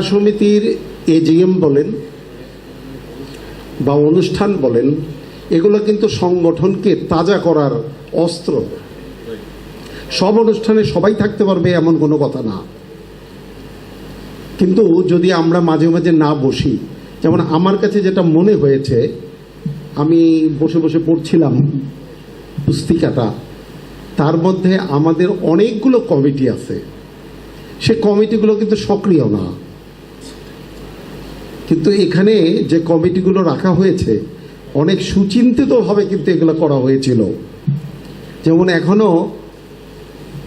ঢাকা সমিতির এজিএম বলেন বা অনুষ্ঠান বলেন, এগুলো কিন্তু সংগঠনকে তাজা করার অস্ত্র। সব অনুষ্ঠানে সবাই থাকতে পারবে এমন কোনো কথা না। কিন্তু যদি আমরা মাঝে মাঝে না বসি, যেমন আমার কাছে যেটা মনে হয়েছে, আমি বসে বসে পড়ছিলাম পুস্তিকাটা, তার মধ্যে আমাদের অনেকগুলো কমিটি আছে। সে কমিটিগুলো কিন্তু সক্রিয় না। কিন্তু এখানে যে কমিটিগুলো রাখা হয়েছে, অনেক সুচিন্তিতভাবে কিন্তু এগুলো করা হয়েছিল। যেমন এখনও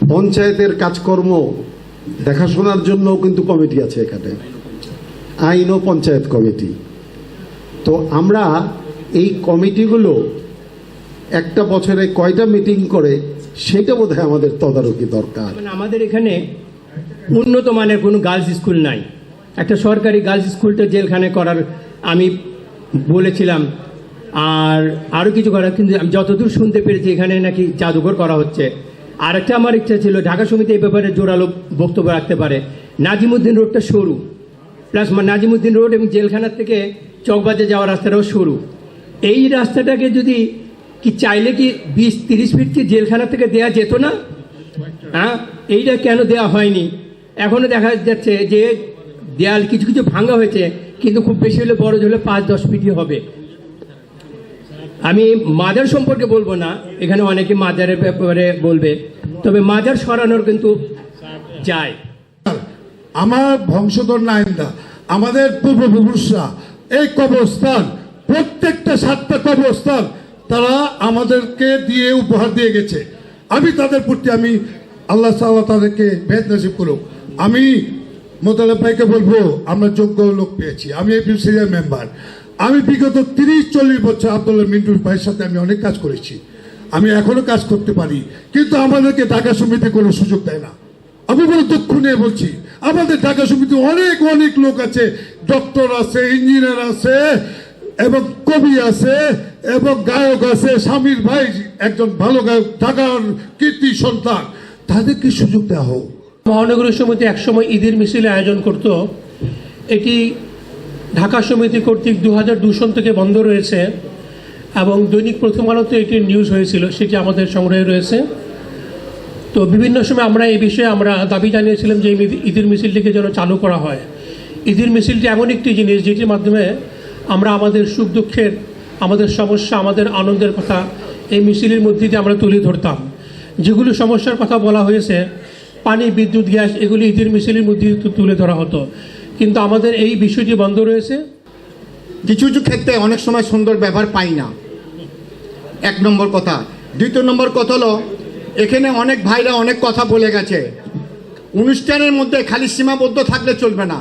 পঞ্চায়েতের কাজকর্ম দেখাশোনার জন্য কিন্তু কমিটি আছে এখানে। আইন ও পঞ্চায়েত কমিটি। তো আমরা এই কমিটিগুলো একটা বছরে কয়টা মিটিং করে, সেটা বোধহয় আমাদের তদারকি দরকার। আমাদের এখানে উন্নত মানের কোনো গার্লস স্কুল নাই। একটা সরকারি গার্লস স্কুলটা জেলখানে করার আমি বলেছিলাম। আর আরও কিছু করার, কিন্তু আমি যতদূর শুনতে পেরেছি এখানে নাকি জাদুঘর করা হচ্ছে। আর একটা আমার ইচ্ছা ছিল, ঢাকা সমিতি এই ব্যাপারে জোরালো বক্তব্য রাখতে পারে। নাজিমুদ্দিন রোডটা সরু। প্লাস নাজিমুদ্দিন রোড এবং জেলখানার থেকে চকবাজে যাওয়ার রাস্তাটাও সরু। এই রাস্তাটাকে যদি কি চাইলে কি বিশ তিরিশ ফিট কি জেলখানা থেকে দেয়া যেত না? হ্যাঁ এইটা কেন দেয়া হয়নি? এখনও দেখা যাচ্ছে যে দেয়াল কিছু কিছু ভাঙা হয়েছে, কিন্তু খুব বেশি হলে বড় হলে পাঁচ, দশ ফিটই হবে। আমি মাজার সম্পর্কে বলব না, এখানে অনেকে মাজারের ব্যাপারে বলবে, তবে মাজার সরানোর কিন্তু যায়। আমার বংশধর নাইন্দা, আমাদের পূর্বপুরুষরা এই কবরস্থান, প্রত্যেকটা সাতটা কবরস্থান, তারা আমাদেরকে দিয়ে উপহার দিয়ে গেছে। আমি তাদের প্রতি, আমি আল্লাহ তাদেরকে ভেদ নসিব করুক। আমি মোতালেব ভাইকে বলব, আমরা যোগ্য লোক পেয়েছি। আমি এই সিরিয়ার মেম্বার। আমি বিগত তিরিশ, চল্লিশ বছর আব্দুল্লাহ মিন্টুর ভাইয়ের সাথে আমি অনেক কাজ করেছি। আমি এখনও কাজ করতে পারি। কিন্তু আমাদেরকে ঢাকা সমিতি কোনো সুযোগ দেয় না। আমি বলে দুঃখ নিয়ে বলছি, আমাদের ঢাকা সমিতি অনেক অনেক লোক আছে। ডক্টর আছে, ইঞ্জিনিয়ার আছে, এবং কবি আছে, এবং গায়ক আছে, স্বামীর ভাই একজন ভালো গায়ক, ঢাকার কীর্তি সন্তান। তাদেরকে সুযোগ দেওয়া হোক। মহানগরী সমিতি একসময় ঈদের মিছিল আয়োজন করত। এটি ঢাকা সমিতি কর্তৃক দু হাজার সন থেকে বন্ধ রয়েছে এবং দৈনিক প্রথম আলোতে এটি নিউজ হয়েছিল, সেটি আমাদের সংগ্রহে রয়েছে। তো বিভিন্ন সময় আমরা এই বিষয়ে আমরা দাবি জানিয়েছিলাম যে ঈদের মিছিলটিকে যেন চালু করা হয়। ঈদের মিছিলটি এমন একটি জিনিস যেটির মাধ্যমে আমরা আমাদের সুখ দুঃখের, আমাদের সমস্যা, আমাদের আনন্দের কথা এই মিছিলের মধ্যে দিয়ে আমরা তুলে ধরতাম। যেগুলো সমস্যার কথা বলা হয়েছে পানি, বিদ্যুৎ, গ্যাস, এগুলি ঈদের মিছিলের মধ্যে তুলে ধরা হতো। কিন্তু আমাদের এই বিষয়টি বন্ধ রয়েছে। কিছু কিছু ক্ষেত্রে অনেক সময় সুন্দর ব্যবহার পাই না। এক নম্বর কথা। দ্বিতীয় নম্বর কথা হলো, এখানে অনেক ভাইরা অনেক কথা বলে গেছে। অনুষ্ঠানের মধ্যে খালি সীমাবদ্ধ থাকলে চলবে না।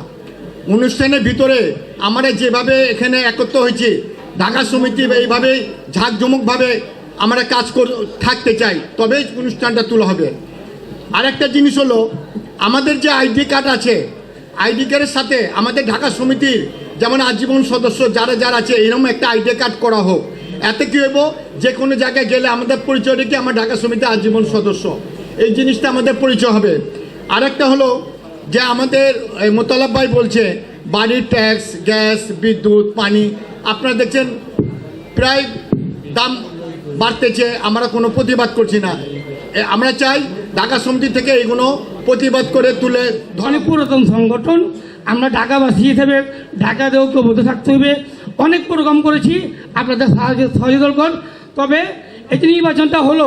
অনুষ্ঠানের ভিতরে আমরা যেভাবে এখানে একত্র হয়েছি, ঢাকা সমিতি এইভাবেই ঝাঁকজমকভাবে আমরা কাজ থাকতে চাই, তবেই অনুষ্ঠানটা তুলে হবে। আরেকটা জিনিস হলো, আমাদের যে আইডি কার্ড আছে, আইডি কার্ডের সাথে আমাদের ঢাকা সমিতির যেমন আজীবন সদস্য যারা যারা আছে, এরকম একটা আইডি কার্ড করা হোক। এতে কী হইব? যে কোনো জায়গায় গেলে আমাদের পরিচয় রেখে আমার ঢাকা সমিতি আজীবন সদস্য। এই জিনিসটা আমাদের পরিচয় হবে। আরেকটা হলো যে আমাদের মোতালাব ভাই বলছে, বাড়ির ট্যাক্স গ্যাস বিদ্যুৎ, পানি, আপনারা দেখছেন, প্রায় দাম বাড়তেছে, আমরা কোনো প্রতিবাদ করছি না। আমরা চাই ঢাকা সমিতি থেকে এগুলো প্রতিবাদ করে তুলে অনেক পুরাতন সংগঠন, আমরা ঢাকাবাসী হিসেবে ঢাকাতে ঐক্যবদ্ধ থাকতে হবে অনেক প্রোগ্রাম করেছি, আপনাদের সাহায্য সহযোগিতা তবে এই নির্বাচনটা হলো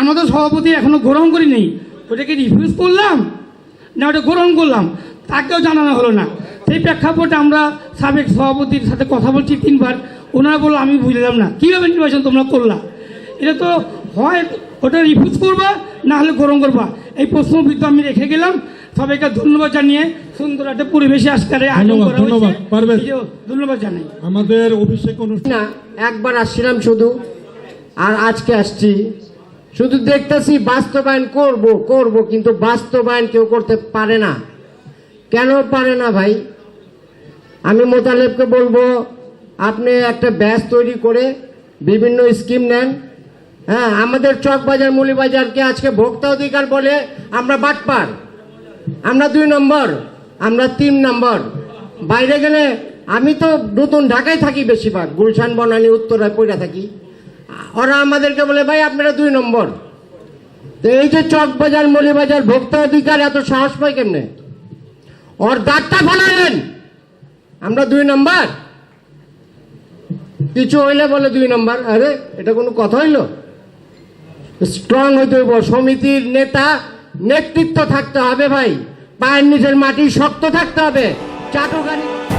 আমাদের সভাপতি এখনও গ্রহণ করি নেই ওটাকে রিফিউজ করলাম? না, ওটা গ্রহণ করলাম। তাকেও জানানো হলো না। সেই প্রেক্ষাপটে আমরা সাবেক সভাপতির সাথে কথা বলছি তিনবার। ওনারা বলল, আমি বুঝলাম না। কীভাবে নির্বাচন তোমরা করলা? এটা তো হয় ওটা রিফিউজ করবা না হলে গ্রহণ করবা। এই প্রশ্নবিদ্ধ আমি রেখে গেলাম। সবাইকে ধন্যবাদ জানিয়ে সুন্দর একটা পরিবেশে আয়োজন ধন্যবাদ, করা ধন্যবাদ, জানাই। আমাদের অভিষেক অনুষ্ঠান না একবার আসছিলাম শুধু। আর আজকে আসছি। শুধু দেখতেছি বাস্তবায়ন করব করব কিন্তু বাস্তবায়ন কেউ করতে পারে না। কেন পারে না ভাই? আমি মোতালেবকে বলব আপনি একটা ব্যাচ তৈরি করে বিভিন্ন স্কিম নেন। হ্যাঁ আমাদের চক বাজার মুলি বাজারকে আজকে ভোক্তা অধিকার বলে আমরা বাটপার। আমরা দুই নম্বর, আমরা তিন নম্বর। বাইরে গেলে আমি তো নতুন ঢাকায় থাকি বেশিরভাগ, গুলশান, বনানী উত্তরায় পড়ে থাকি। ওরা আমাদেরকে বলে, ভাই, আপনারা দুই নম্বর। তো এই যে চক চকবাজার, মলিবাজার ভোক্তা অধিকার, এত সাহস পায় কেমনে? ওর দাঁতটা ফলালেন। আমরা দুই নম্বর? কিছু হইলে বলে দুই নম্বর। আরে, এটা কোনো কথা হইল? স্ট্রং হইতে হইব। সমিতির নেতা নেতৃত্ব থাকতে হবে ভাই। পায়ের নিচের মাটি শক্ত থাকতে হবে। চাটুকারি